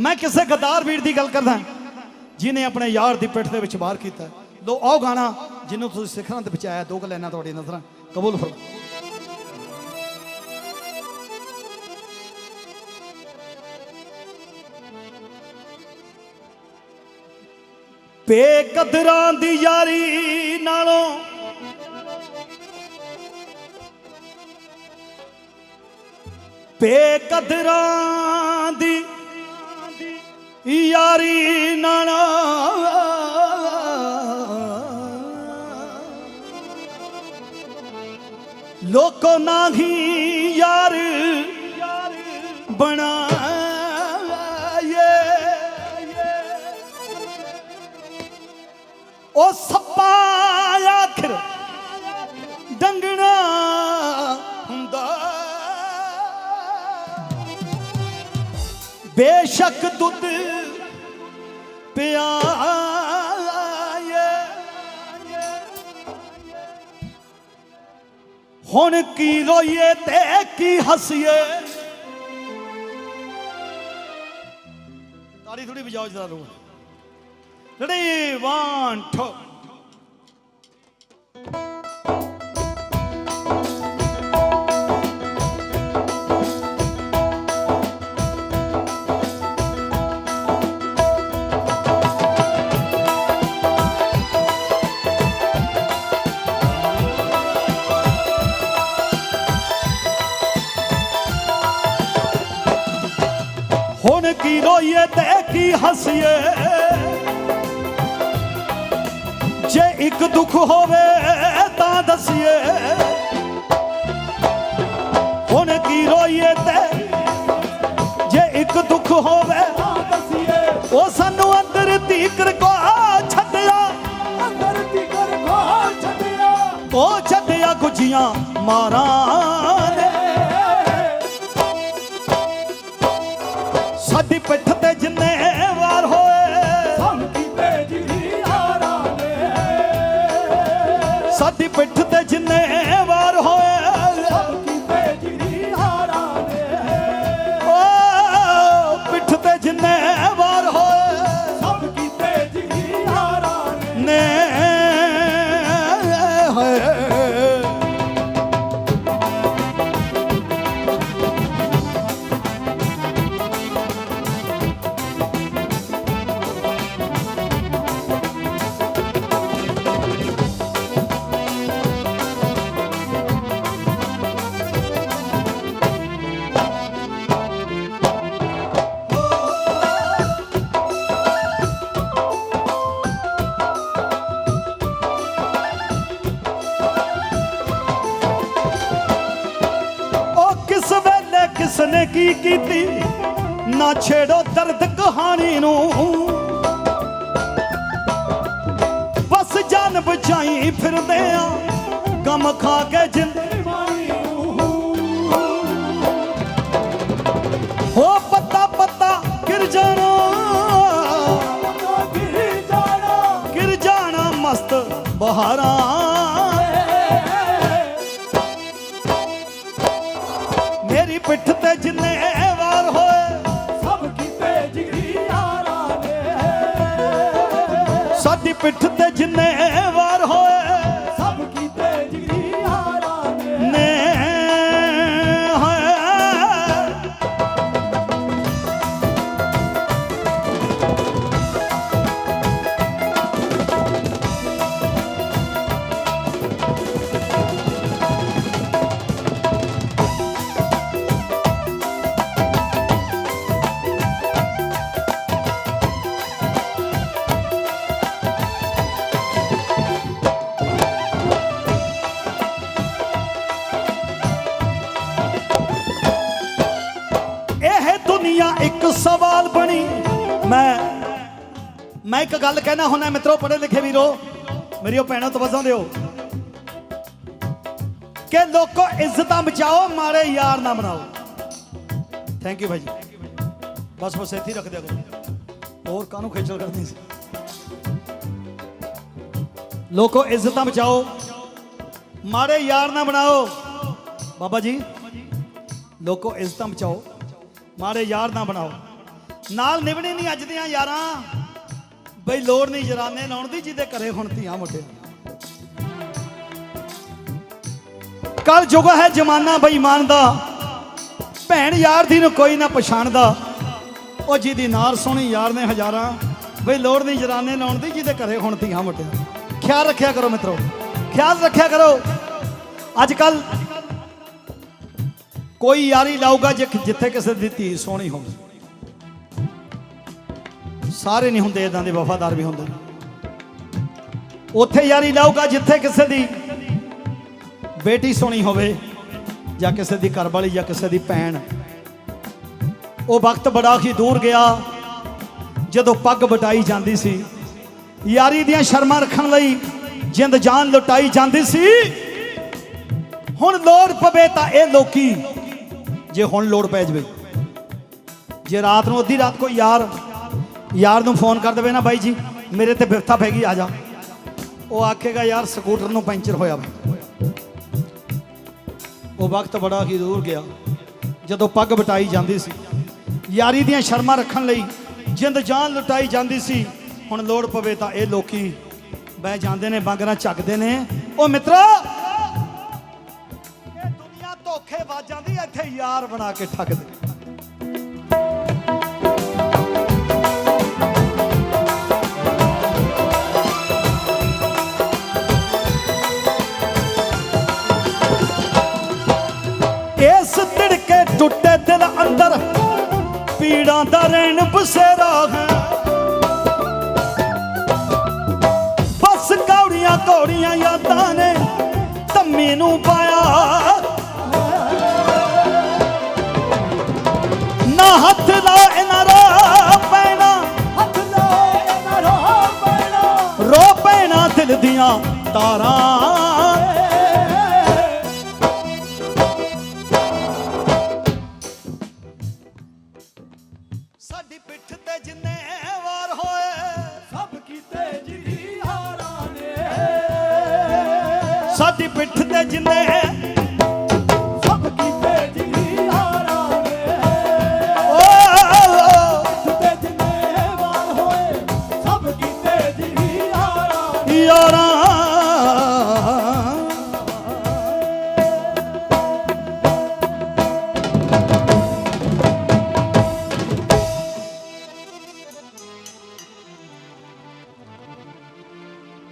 ਮੈਂ ਕਿਸੇ ਗਦਾਰ ਵੀਰ ਦੀ ਗੱਲ ਕਰਦਾ। ਜਿਨੇ ਆਪਣੇ ਯਾਰ ਦੀ ਪਿੱਠ ਦੇ ਵਿੱਚ ਬਾਹਰ ਕੀਤਾ। ਲੋ ਆਓ ਗਾਣਾ, ਜਿਹਨੂੰ ਤੁਸੀਂ ਸਿੱਖਣਾ ਤੇ ਬਚਾਇਆ ਦੋ ਗੱਲਾਂ ਤੁਹਾਡੀ ਨਜ਼ਰਾਂ। ਕਬੂਲ ਫਰਮਾਓ। ਬੇਕਦਰਾਂ ਦੀ ਯਾਰੀ ਨਾਲੋਂ ਬੇਕਦਰਾਂ ਦੀ ਯਾਰੀ ਨਾਲੋਂ ਲੋਕੋ ਨਾਹੀ ਯਾਰ ਬਣਾਏ ਉਹ ਸੱਪਾ ਆਖਰ ਡੰਗਣਾ ਹੁੰਦਾ। ਬੇਸ਼ੱਕ ਦੁੱਧ ਪਿਆਏ ਹੁਣ ਕੀ ਰੋਈਏ ਤੇ ਕੀ ਹੱਸੀਏ। ਤਾੜੀ ਥੋੜੀ ਵਜਾਓ ਜਰਾ ਰੋ ਰੈਡੀ 1 2 ਹੁਣ ਕੀ ਰੋਈਏ ਤੇ ਕੀ ਹੱਸੀਏ? ਜੇ ਇੱਕ ਦੁੱਖ ਹੋਵੇ ਤਾਂ ਦਸੀਏ। ਹੁਣ ਕੀ ਰੋਈਏ ਤੇ? ਜੇ ਇੱਕ ਦੁੱਖ ਹੋਵੇ ਤਾਂ ਦਸੀਏ। ਉਹ ਸਾਨੂੰ ਅੰਦਰ ਤੀਕਰ ਕੋ ਛੱਡਿਆ। ਅੰਦਰ ਤੀਕਰ ਖੋ ਛੱਡਿਆ। ਉਹ ਛੱਡਿਆ ਗੁਜੀਆਂ ਮਾਰਾਂ। ਸਾਡੀ ਪਿੱਠ ਤੇ ਜਿੰਨੇ ਵਾਰ ਹੋਏ। ਸਭ ਕੀ ਭੇਜੀ ਹਾਰਾਂ ਨੇ। ਸਾਡੀ ਪਿੱਠ ਤੇ ਜਿੰਨੇ ਕਿਸ ਨੇ ਕੀ ਕੀਤੀ? ਨਾ ਛੇੜੋ ਦਰਦ ਕਹਾਣੀ ਨੂੰ। ਬਸ ਜਾਨ ਬਚਾਈ ਫਿਰਦੇ ਆ ਗਮ ਖਾ ਕੇ ਜਿੰਦ ਹੋ ਪੱਤਾ ਪੱਤਾ ਗਿਰ ਜਾਣਾ। ਗਿਰ ਜਾਣਾ। ਗਿਰ ਜਾਣਾ ਮਸਤ ਬਹਾਰਾਂ ਮੇਰੀ ਪਿੱਠ ਤੇ ਜਿੰਨੇ ਵਾਰ ਹੋਏ, ਸਭ ਕੀ ਭੇਜੀ ਹਾਰਾਂ ਨੇ। ਸਾਡੀ ਪਿੱਠ ਤੇ ਜਿੰਨੇ ਵਾਰ ਇੱਕ ਸਵਾਲ ਬਣੀ। ਮੈਂ ਮੈਂ ਇੱਕ ਗੱਲ ਕਹਿਣਾ ਹੁੰਦਾ, ਮਿੱਤਰੋ ਪੜ੍ਹੇ ਲਿਖੇ ਵੀਰੋ। ਮੇਰੀ ਉਹ ਭੈਣੋ ਤਵੱਜੋ ਦਿਓ। ਕਿ ਲੋਕੋ ਇੱਜ਼ਤਾਂ ਬਚਾਓ ਮਾਰੇ ਯਾਰ ਨਾ ਬਣਾਓ। ਥੈਂਕ ਯੂ ਭਾਈ ਬਸ ਬਸ, ਇੱਥੇ ਹੀ ਰੱਖ ਦਿਆ ਕਰੋ। ਹੋਰ ਕਾਹਨੂੰ ਖੇਚਲ ਕਰਦੀ ਸੀ? ਲੋਕੋ ਇੱਜ਼ਤਾਂ ਬਚਾਓ ਮਾਰੇ ਯਾਰ ਨਾ ਬਣਾਓ। ਬਾਬਾ ਜੀ, ਲੋਕੋ ਇੱਜ਼ਤਾਂ ਬਚਾਓ। ਮਾੜੇ ਯਾਰ ਨਾ ਬਣਾਓ। ਨਾਲ ਨਿਭਣੀ ਨਹੀਂ ਅੱਜ ਦੀਆਂ ਯਾਰਾਂ। ਬਈ ਲੋੜ ਨਹੀਂ ਜਰਾਨੇ ਲਾਉਣ ਦੀ, ਜਿਹਦੇ ਘਰੇ ਹੁਣ ਧੀਆਂ ਮੁੰਡੇ ਕੱਲ ਯੁਗ ਹੈ ਜਮਾਨਾ ਬੇਈਮਾਨ ਦਾ। ਭੈਣ ਯਾਰ ਦੀ ਨੂੰ ਕੋਈ ਨਾ ਪਛਾਣਦਾ। ਉਹ ਜਿਹਦੀ ਨਾਰ ਸੋਹਣੀ ਯਾਰ ਨੇ ਹਜ਼ਾਰਾਂ। ਬਈ ਲੋੜ ਨਹੀਂ ਜਰਾਨੇ ਲਾਉਣ ਦੀ, ਜਿਹਦੇ ਘਰੇ ਹੁਣ ਧੀਆਂ ਮੁੰਡੇ ਖਿਆਲ ਰੱਖਿਆ ਕਰੋ ਮਿੱਤਰੋ। ਖਿਆਲ ਰੱਖਿਆ ਕਰੋ। ਅੱਜ ਕੱਲ ਕੋਈ ਯਾਰੀ ਲਾਊਗਾ ਜੇ ਜਿੱਥੇ ਕਿਸੇ ਦੀ ਧੀ ਸੋਹਣੀ ਹੋਵੇ। ਸਾਰੇ ਨਹੀਂ ਹੁੰਦੇ ਇਦਾਂ ਦੇ ਵਫਾਦਾਰ ਵੀ ਹੁੰਦੇ ਉੱਥੇ ਯਾਰੀ ਲਾਊਗਾ ਜਿੱਥੇ ਕਿਸੇ ਦੀ ਬੇਟੀ ਸੋਹਣੀ ਹੋਵੇ ਜਾਂ ਕਿਸੇ ਦੀ ਘਰਵਾਲੀ ਜਾਂ ਕਿਸੇ ਦੀ ਭੈਣ। ਉਹ ਵਕਤ ਬੜਾ ਹੀ ਦੂਰ ਗਿਆ, ਜਦੋਂ ਪੱਗ ਬਟਾਈ ਜਾਂਦੀ ਸੀ। ਯਾਰੀ ਦੀਆਂ ਸ਼ਰਮਾਂ ਰੱਖਣ ਲਈ ਜਿੰਦ ਜਾਨ ਲੁਟਾਈ ਜਾਂਦੀ ਸੀ। ਹੁਣ ਲੋੜ ਪਵੇ ਤਾਂ ਇਹ ਲੋਕੀ ਜੇ ਹੁਣ ਲੋੜ ਪੈ ਜਵੇ। ਜੇ ਰਾਤ ਨੂੰ ਅੱਧੀ ਰਾਤ ਕੋਈ ਯਾਰ ਯਾਰ ਨੂੰ ਫੋਨ ਕਰ ਦੇਵੇ ਨਾ ਬਾਈ ਜੀ, ਮੇਰੇ ਤੇ ਬਿਫਤਾ ਪੈ ਗਈ, ਆ ਜਾ। ਉਹ ਆਖੇਗਾ, ਯਾਰ, ਸਕੂਟਰ ਨੂੰ ਪੈਂਚਰ ਹੋਇਆ ਵਾ। ਉਹ ਵਕਤ ਬੜਾ ਹੀ ਦੂਰ ਗਿਆ, ਜਦੋਂ ਪੱਗ ਬਟਾਈ ਜਾਂਦੀ ਸੀ। ਯਾਰੀ ਦੀਆਂ ਸ਼ਰਮਾਂ ਰੱਖਣ ਲਈ, ਜਿੰਦ ਜਾਨ ਲੁਟਾਈ ਜਾਂਦੀ ਸੀ। ਹੁਣ ਲੋੜ ਪਵੇ ਤਾਂ ਇਹ ਲੋਕੀ ਬਹਿ ਜਾਂਦੇ ਨੇ, ਬਾਂਗਰਾਂ ਚੱਕਦੇ ਨੇ। ਉਹ ਮਿੱਤਰਾ! ਦੁਨੀਆ ਧੋਖੇ ਬਾਜ਼ਾਂ ਦੀ ਇੱਥੇ ਯਾਰ ਬਣਾ ਕੇ ਠੱਗਦੇ ਇਸ ਧੜਕੇ ਟੁੱਟੇ ਦਿਲ ਅੰਦਰ ਪੀੜਾਂ ਦਾ ਰਹਿਣ ਬਸੇਰਾ ਹੈ। ਬਸ ਕੌੜੀਆਂ ਕੌੜੀਆਂ ਯਾਦਾਂ ਨੇ ਧੰਮੀ ਨੂੰ ਪਾਇਆ। ਰੋ ਪੈਣਾ ਹੱਥ ਤਾਰਾਂ ਸਾਡੀ ਪਿੱਠ ਤੇ ਜਿੰਨੇ ਵਾਰ ਹੋਏ ਸਭ ਕੀਤੇ ਸਾਡੀ ਪਿੱਠ ਤੇ ਜਿੰਨੇ